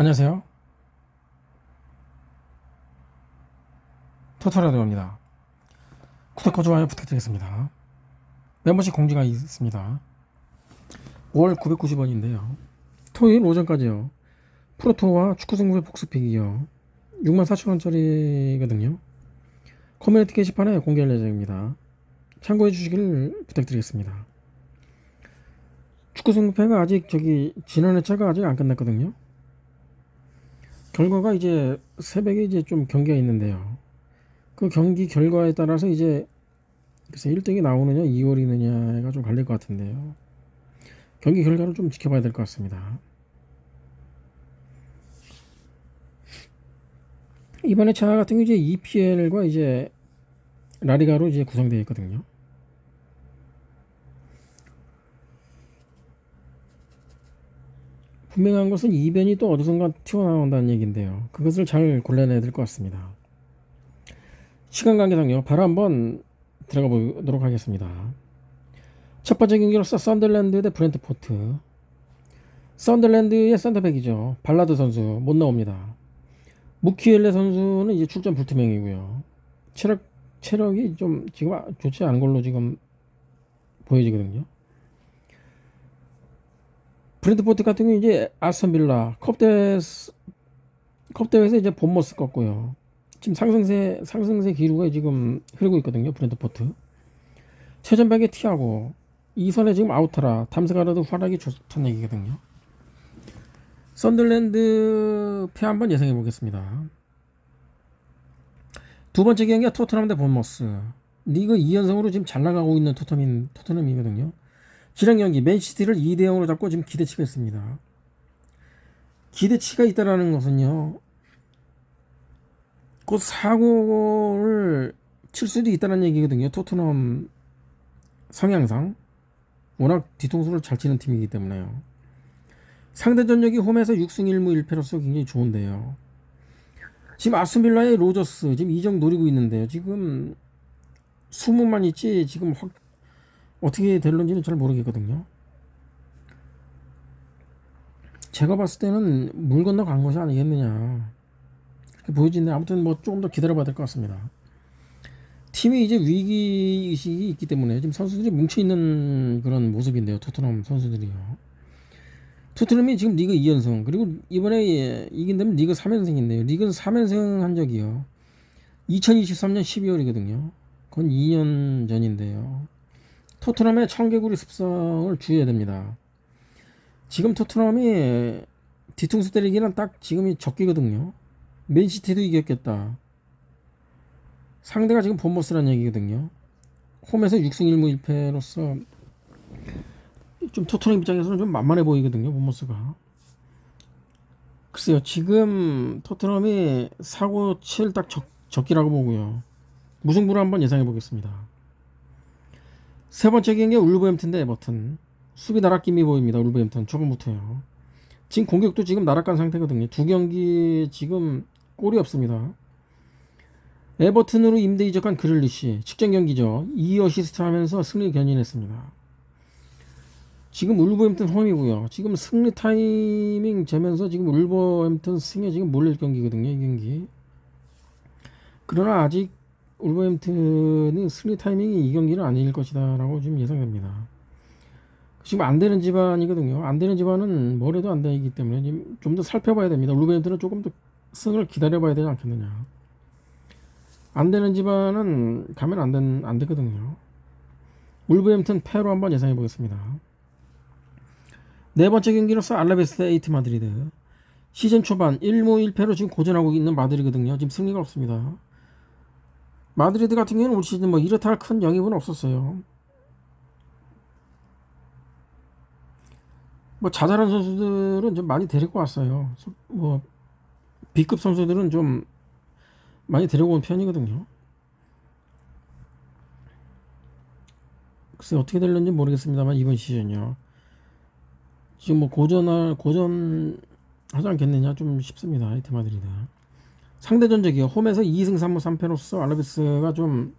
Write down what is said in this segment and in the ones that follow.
안녕하세요. 토토라디오입니다. 구독과 좋아요 부탁드리겠습니다. 멤버십 공지가 있습니다. 5월 990원인데요. 토요일 오전까지요. 프로토와 축구 승부의 복수픽이요. 64,000원짜리거든요. 커뮤니티 게시판에 공개할 예정입니다. 참고해 주시길 부탁드리겠습니다. 축구 승부패가 아직 저기 지난 회차가 아직 안 끝났거든요. 결과가 이제 새벽에 이제 좀 경기가 있는데요. 그 경기 결과에 따라서 이제 글쎄 1등이 나오느냐 2월이느냐가 좀 갈릴 것 같은데요. 경기 결과를 좀 지켜봐야 될 것 같습니다. 이번에 차 같은 경우 이제 EPL과 이제 라리가로 이제 구성되어 있거든요. 분명한 것은 이변이 또 어디선가 튀어나온다는 얘기인데요. 그것을 잘 골라내야 될 것 같습니다. 시간 관계상요. 바로 한번 들어가 보도록 하겠습니다. 첫 번째 경기로서 썬der랜드 대 브렌트포트. 썬der랜드의 센터백이죠. 발라드 선수 못 나옵니다. 무키엘레 선수는 이제 출전 불투명이고요. 체력 체력이 좀 지금 좋지 않은 걸로 지금 보여지거든요. 브랜드포트 같은 경우 이제 아스턴 빌라 컵대 컵대회에서 이제 본머스 꺾고요. 지금 상승세 상승세 기류가 지금 흐르고 있거든요. 브랜드포트 최전방에 티하고 이선에 지금 아우타라 담스가라도 활약이 좋다는 얘기거든요. 썬들랜드 패 한번 예상해 보겠습니다. 두 번째 경기가 토트넘 대 본머스 리그 2연승으로 지금 잘 나가고 있는 토트넘인 토트넘이거든요. 지난 경기 맨시티를 2대 0으로 잡고 지금 기대치가 있습니다. 기대치가 있다라는 것은요. 곧 사고를 칠 수도 있다는 얘기거든요. 토트넘 성향상 워낙 뒤통수를 잘 치는 팀이기 때문에요. 상대 전력이 홈에서 6승 1무 1패로서 굉장히 좋은데요. 지금 아스빌라의 로저스 지금 이적 노리고 있는데요. 지금 수문만 있지 지금 확 어떻게 될런지는 잘 모르겠거든요. 제가 봤을 때는 물 건너 간 것이 아니겠느냐. 보여지는데 아무튼 뭐 조금 더 기다려봐야 될 것 같습니다. 팀이 이제 위기 의식이 있기 때문에 지금 선수들이 뭉쳐 있는 그런 모습인데요. 토트넘 선수들이요. 토트넘이 지금 리그 2연승 그리고 이번에 이긴 다면 리그 3연승인데요. 리그는 3연승 한 적이요. 2023년 12월이거든요. 그건 2년 전인데요. 토트넘의 청개구리 습성을 주의해야 됩니다. 지금 토트넘이 뒤통수 때리기는 딱 지금이 적기거든요. 맨시티도 이겼겠다. 상대가 지금 본머스라는 얘기거든요. 홈에서 6승 1무 1패로서 좀 토트넘 입장에서는 좀 만만해 보이거든요. 본머스가. 글쎄요. 지금 토트넘이 사고 칠딱 적기라고 보고요. 무승부를 한번 예상해 보겠습니다. 세 번째 경기 울버햄튼 대 에버튼 수비 나락김이 보입니다. 울버햄튼 초반부터요. 지금 공격도 지금 나락간 상태거든요. 두 경기 지금 골이 없습니다. 에버튼으로 임대 이적한 그릴리시 직전 경기죠. 2 어시스트 하면서 승리 견인했습니다. 지금 울버햄튼 홈이고요. 지금 승리 타이밍 재면서 지금 울버햄튼 승에 지금 몰릴 경기거든요. 이 경기. 그러나 아직 울버햄튼은 승리 타이밍이 이 경기는 아닐 것이다라고 지금 예상됩니다. 지금 안 되는 집안이거든요. 안 되는 집안은 뭐래도 안 되기 때문에 좀 더 살펴봐야 됩니다. 울버햄튼은 조금 더 승을 기다려봐야 되지 않겠느냐. 안 되는 집안은 가면 안, 된, 안 되거든요. 울버햄튼 패로 한번 예상해 보겠습니다. 네 번째 경기로서 알라베스 에이트 마드리드. 시즌 초반 1무 1패로 지금 고전하고 있는 마드리거든요. 지금 승리가 없습니다. 마드리드 같은 경우는 올 시즌 뭐 이렇다 할 큰 영입은 없었어요. 뭐 자잘한 선수들은 좀 많이 데리고 왔어요. 뭐 B급 선수들은 좀 많이 데리고 온 편이거든요. 글쎄 어떻게 될는지 모르겠습니다만 이번 시즌요. 지금 뭐 고전할 고전 하지 않겠느냐 좀 싶습니다. 이트 마드리드. 상대 전적이요. 홈에서 2승 3무 3패로서 알라베스가 좀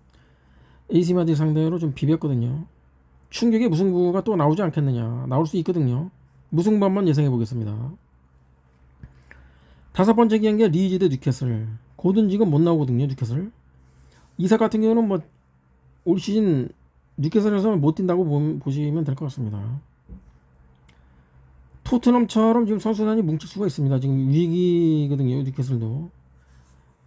AC 마드 상대로 좀 비볐거든요. 충격의 무승부가 또 나오지 않겠느냐. 나올 수 있거든요. 무승부 한번 예상해 보겠습니다. 다섯 번째 경기가 리즈 대 뉴캐슬. 고든 지금 못 나오거든요, 뉴캐슬. 이삭 같은 경우는 뭐 올 시즌 뉴캐슬에서는 못 뛴다고 보- 보시면 될 것 같습니다. 토트넘처럼 지금 선수단이 뭉칠 수가 있습니다. 지금 위기거든요, 뉴캐슬도.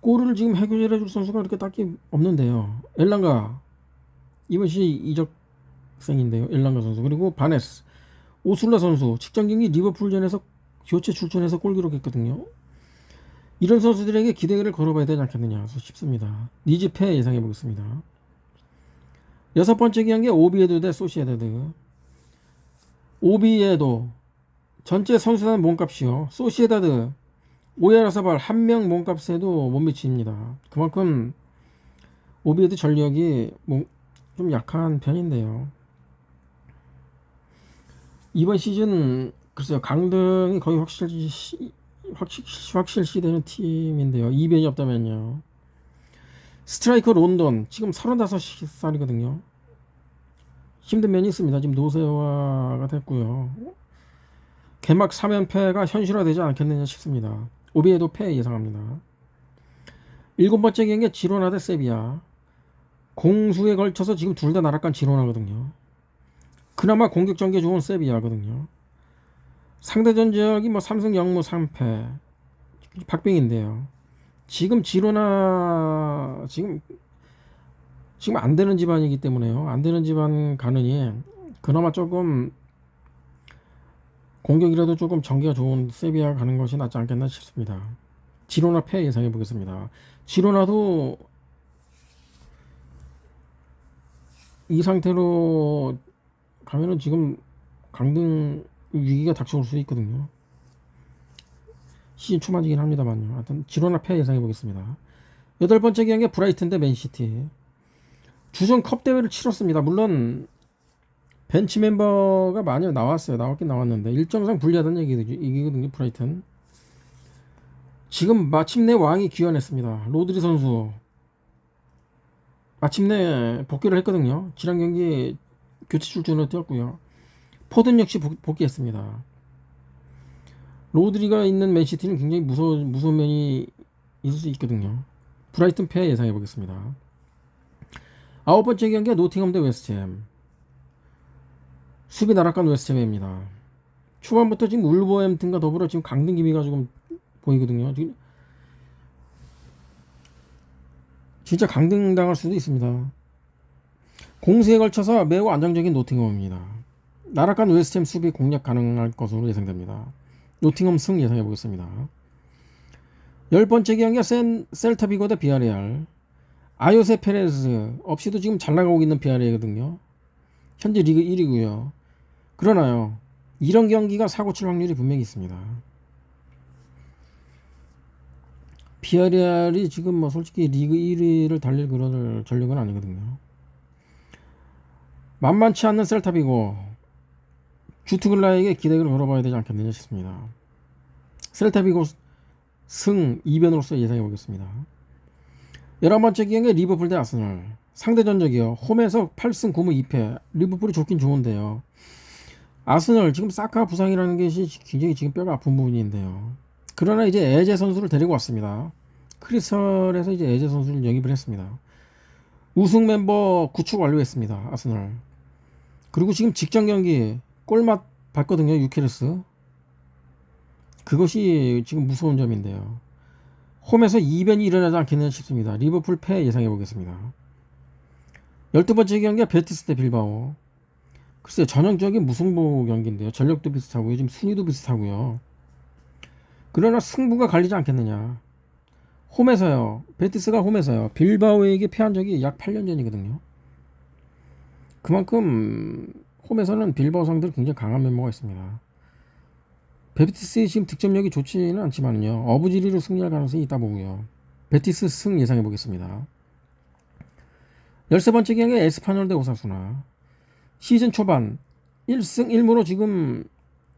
골을 지금 해결해 줄 선수가 그렇게 딱히 없는데요. 엘랑가 이번 시 이적생인데요. 엘랑가 선수 그리고 바네스 오술라 선수 직전 경기 리버풀전에서 교체 출전해서 골 기록했거든요. 이런 선수들에게 기대를 걸어봐야 되지 않겠느냐 싶습니다. 니즈패 예상해 보겠습니다. 여섯 번째 경기 오비에도 대 소시에다드. 오비에도 전체 선수단 몸값이요. 소시에다드 오야라 사발 한 명 몸값에도 못 미칩니다. 그만큼 오비에드 전력이 뭐 좀 약한 편인데요. 이번 시즌 글쎄요 강등이 거의 확실시 확실 확실시되는 팀인데요. 이변이 없다면요. 스트라이커 론던 지금 35살이거든요. 힘든 면이 있습니다. 지금 노쇠화가 됐고요. 개막 3연패가 현실화되지 않겠느냐 싶습니다. 오비에도 패 예상합니다. 일곱 번째 경기 지로나 대 세비야. 공수에 걸쳐서 지금 둘다 나락간 지로나거든요. 그나마 공격 전개 좋은 세비야거든요. 상대 전적이 뭐 삼승 0무 3패 박빙인데요. 지금 지로나 지금 지금 안 되는 집안이기 때문에요. 안 되는 집안 가느니 그나마 조금 공격이라도 조금 전개가 좋은 세비야 가는 것이 낫지 않겠나 싶습니다. 지로나 패 예상해 보겠습니다. 지로나도 이 상태로 가면은 지금 강등 위기가 닥쳐올 수 있거든요. 시즌 초반이긴 합니다만요. 하여튼 지로나 패 예상해 보겠습니다. 여덟 번째 경기 브라이튼 대 맨시티. 주전 컵 대회를 치렀습니다. 물론 벤치 멤버가 많이 나왔어요. 나왔긴 나왔는데 일정상 불리하다는 얘기거든요. 브라이튼. 지금 마침내 왕이 귀환했습니다. 로드리 선수. 마침내 복귀를 했거든요. 지난 경기 교체 출전으로 뛰었고요. 포든 역시 복- 복귀했습니다. 로드리가 있는 맨시티는 굉장히 무서 무서운 면이 있을 수 있거든요. 브라이튼 패 예상해 보겠습니다. 아홉 번째 경기가 노팅엄 대 웨스트햄. 수비 나락간 웨스트햄입니다. 초반부터 지금 울버햄튼과 더불어 지금 강등 기미가 조금 보이거든요. 지금 진짜 강등 당할 수도 있습니다. 공수에 걸쳐서 매우 안정적인 노팅엄입니다. 나락간 웨스트햄 수비 공략 가능할 것으로 예상됩니다. 노팅엄 승 예상해 보겠습니다. 열 번째 경기가 센, 셀타 비고 대 비아레알. 아요세 페레즈 없이도 지금 잘 나가고 있는 비아레알이거든요. 현재 리그 1위고요. 그러나요. 이런 경기가 사고 칠 확률이 분명히 있습니다. 비아레알이 지금 뭐 솔직히 리그 1위를 달릴 그런 전력은 아니거든요. 만만치 않는 셀타비고 주투글라에게 기대를 걸어봐야 되지 않겠느냐 싶습니다. 셀타비고 승 2변으로서 예상해 보겠습니다. 11번째 경기 리버풀 대 아스널 상대 전적이요. 홈에서 8승 9무 2패 리버풀이 좋긴 좋은데요. 아스널 지금 사카 부상이라는 것이 굉장히 지금 뼈가 아픈 부분인데요. 그러나 이제 에제 선수를 데리고 왔습니다. 크리스털에서 이제 에제 선수를 영입을 했습니다. 우승 멤버 구축 완료했습니다. 아스널. 그리고 지금 직전 경기 골맛 봤거든요. 유케레스. 그것이 지금 무서운 점인데요. 홈에서 이변이 일어나지 않겠느냐 싶습니다. 리버풀 패 예상해 보겠습니다. 12번째 경기가 베티스 대 빌바오. 글쎄 전형적인 무승부 경기인데요. 전력도 비슷하고요. 지금 순위도 비슷하고요. 그러나 승부가 갈리지 않겠느냐. 홈에서요. 베티스가 홈에서요. 빌바오에게 패한 적이 약 8년 전이거든요. 그만큼 홈에서는 빌바오 상대로 굉장히 강한 멤버가 있습니다. 베티스의 지금 득점력이 좋지는 않지만요. 어부지리로 승리할 가능성이 있다 보고요. 베티스 승 예상해 보겠습니다. 13번째 경기 에스파뇰 대 오사수나. 시즌 초반 1승 1무로 지금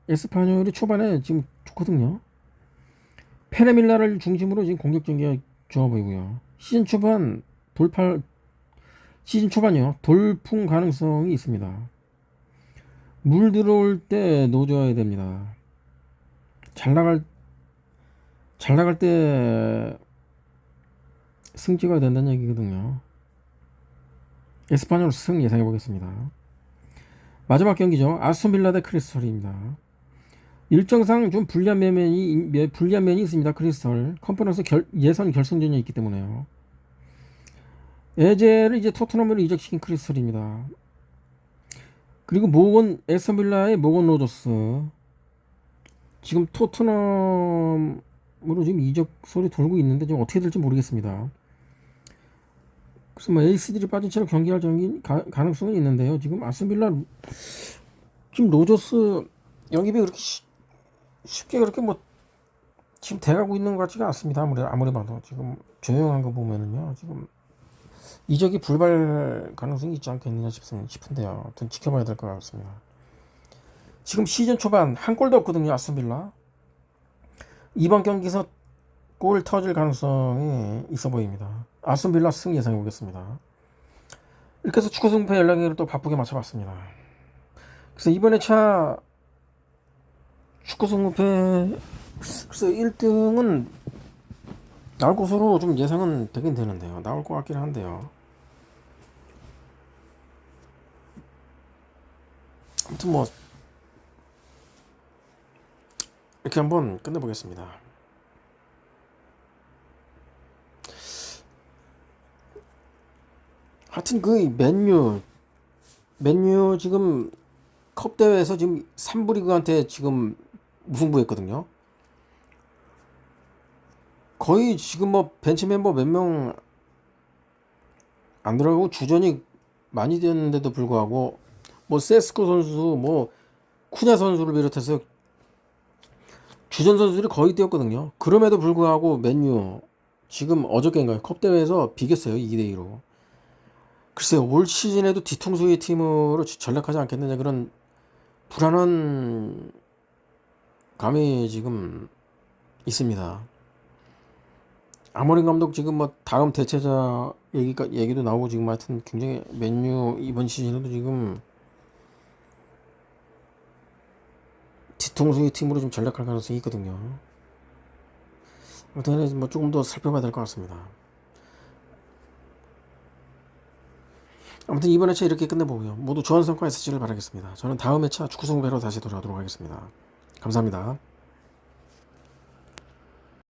에스파뇰이 초반에 지금 좋거든요. 페레밀라를 중심으로 지금 공격 전개가 좋아 보이고요. 시즌 초반 돌파 시즌 초반이요. 돌풍 가능성이 있습니다. 물 들어올 때 놓줘야 됩니다. 잘 나갈 잘 나갈 때 승지가 된다는 얘기거든요. 에스파뇰 승 예상해 보겠습니다. 마지막 경기죠. 아스톤 빌라 대 크리스털입니다. 일정상 좀 불리한 면이 불리한 면이 있습니다. 크리스털 컨퍼런스 결, 예선 결승전이 있기 때문에요. 에제를 이제 토트넘으로 이적시킨 크리스털입니다. 그리고 모건 에스턴 빌라의 모건 로저스 지금 토트넘으로 지금 이적 소리 돌고 있는데 좀 어떻게 될지 모르겠습니다. 그래서 뭐 에이스들이 빠진 채로 경기할 정기 가, 가능성은 있는데요. 지금 아스빌라 지금 로저스 영입이 그렇게 쉬, 쉽게 그렇게 뭐 지금 돼가고 있는 것 같지가 않습니다. 아무리 아무리 봐도 지금 조용한 거 보면은요. 지금 이적이 불발 가능성이 있지 않겠느냐. 싶은데요. 아무튼 지켜봐야 될 것 같습니다. 지금 시즌 초반 한 골도 없거든요. 아스빌라 이번 경기에서 골 터질 가능성이 있어 보입니다. 아스ton 빌라 승 예상해 보겠습니다. 이렇게 해서 축구 승패 연락을 또 바쁘게 맞춰봤습니다. 그래서 이번에 차 축구 승패 그래서 1등은 나올 것으로 좀 예상은 되긴 되는데요. 나올 것 같긴 한데요. 아무튼 뭐 이렇게 한번 끝내보겠습니다. 하여튼 그 맨유 맨유 지금 컵 대회에서 지금 3부 리그한테 지금 무승부했거든요. 거의 지금 뭐 벤치 멤버 몇 명 안 들어가고 주전이 많이 되었는데도 불구하고 뭐 세스코 선수 뭐 쿠냐 선수를 비롯해서 주전 선수들이 거의 뛰었거든요. 그럼에도 불구하고 맨유 지금 어저께인가요? 컵 대회에서 비겼어요. 2대 2로. 글쎄요, 올 시즌에도 뒤통수의 팀으로 전락하지 않겠느냐 그런 불안한 감이 지금 있습니다. 아모린 감독 지금 뭐 다음 대체자 얘기가 얘기도 나오고 지금 하여튼 굉장히 맨유 이번 시즌에도 지금 뒤통수의 팀으로 좀 전락할 가능성이 있거든요. 아무튼 뭐 조금 더 살펴봐야 될 것 같습니다. 아무튼 이번 회차 이렇게 끝내보고요. 모두 좋은 성과 있으시길 바라겠습니다. 저는 다음 회차 축구 성배로 다시 돌아오도록 하겠습니다. 감사합니다.